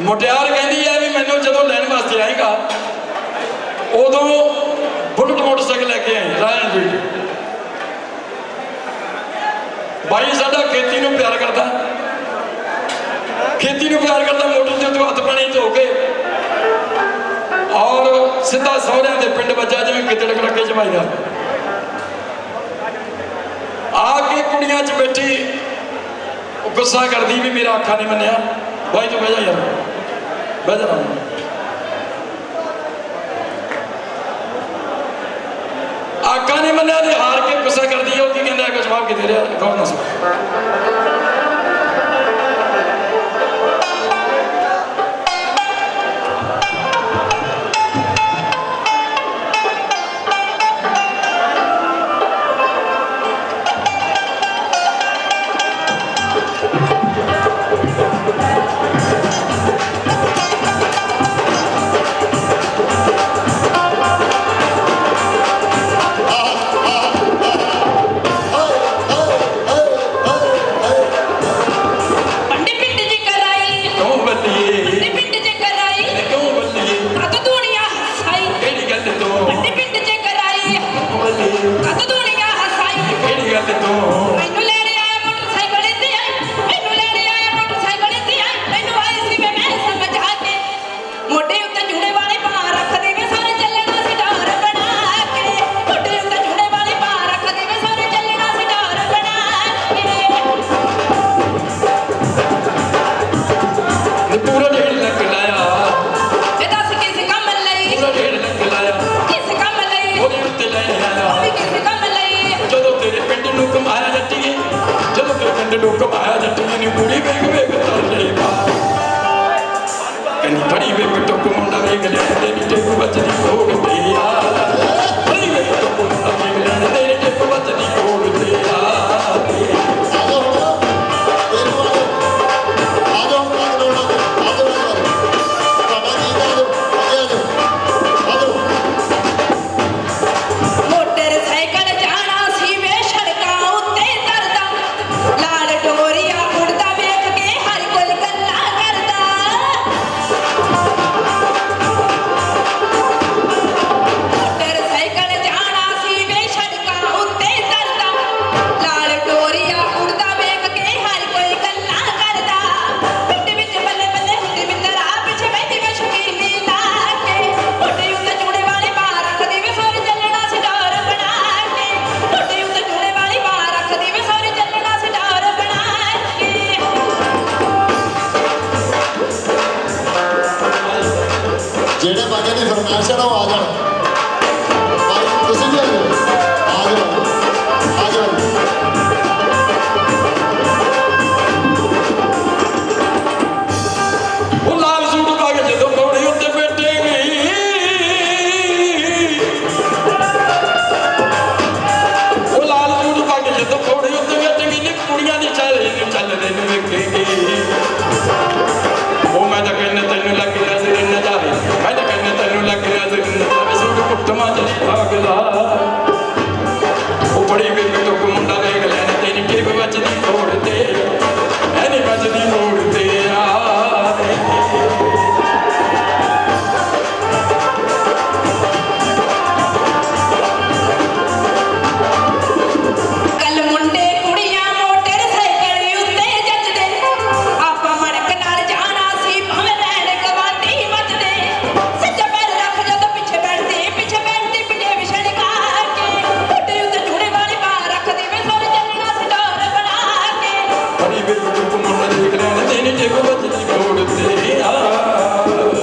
ਮੁਟਿਆਰ ਕਹਿੰਦੀ ਹੈ ਵੀ ਮੈਨੂੰ ਜਦੋਂ ਲੈਣ ਵਾਸਤੇ ਆਏਗਾ, ਉਦੋਂ ਬੁਲਟ ਮੋਟਰਸਾਈਕਲ ਲੈ ਕੇ ਆਏ ਰਾਜ ਫੀਲਡ ਬਾਈ ਸਾਡਾ ਖੇਤੀ ਨੂੰ ਪਿਆਰ ਕਰਦਾ। ਖੇਤੀ ਨੂੰ ਪਿਆਰ ਕਰਦਾ, ਮੋਟਰ ਤੇ ਤੋਂ ਹੱਥ ਪਾਣੀ ਧੋ ਕੇ। ਔਰ ਸਿੱਧਾ ਸਹੁਰਿਆਂ ਦੇ ਪਿੰਡ ਵੱਜਾ, ਜਿਵੇਂ ਕਿਤੜ ਕੜਕੇ ਜਮਾਈ ਆ ਕੇ ਕੁੜੀਆਂ 'ਚ ਬੈਠੀ ਗੁੱਸਾ ਕਰਦੀ ਵੀ ਮੇਰਾ ਅੱਖਾਂ ਨਹੀਂ ਮੰਨਿਆ। ਬਾਈ ਤੂੰ ਬਹਿ ਜਾ ਯਾਰ। Brother ਆਕਾ ਨੇ ਮੰਨਿਆ ਤੇ ਹਾਰ ਕੇ ਗੁੱਸਾ ਕਰਦੀ ਉਹ ਕੀ ਕਹਿੰਦਾ ਕਿ ਜਵਾਬ ਕਿਤੇ ਰਿਹਾ ਕੌਣ ਨਾ ਸਕਦਾ ਜੱਟ ਨੂੰ ਕਮਾਇਆ ਜੱਟੀਆਂ ਨੇ ਕੁੜੀ ਵੇਖ ਵੇਖ ਤਰਲੇ ਪਾ ਕਨੀ ਫੜੀ ਵੇਖ, ਟੁੱਕ ਮੁੰਡਾ ਵੇਖ ਲੈ ਤੇ ਨੀ ਟੇਕ ਵੱਜਦੀ ਹੋੜ ਤੇ ਆ। हरि बिल्कुल मन निकला तेने जग बदली छोड़ते आ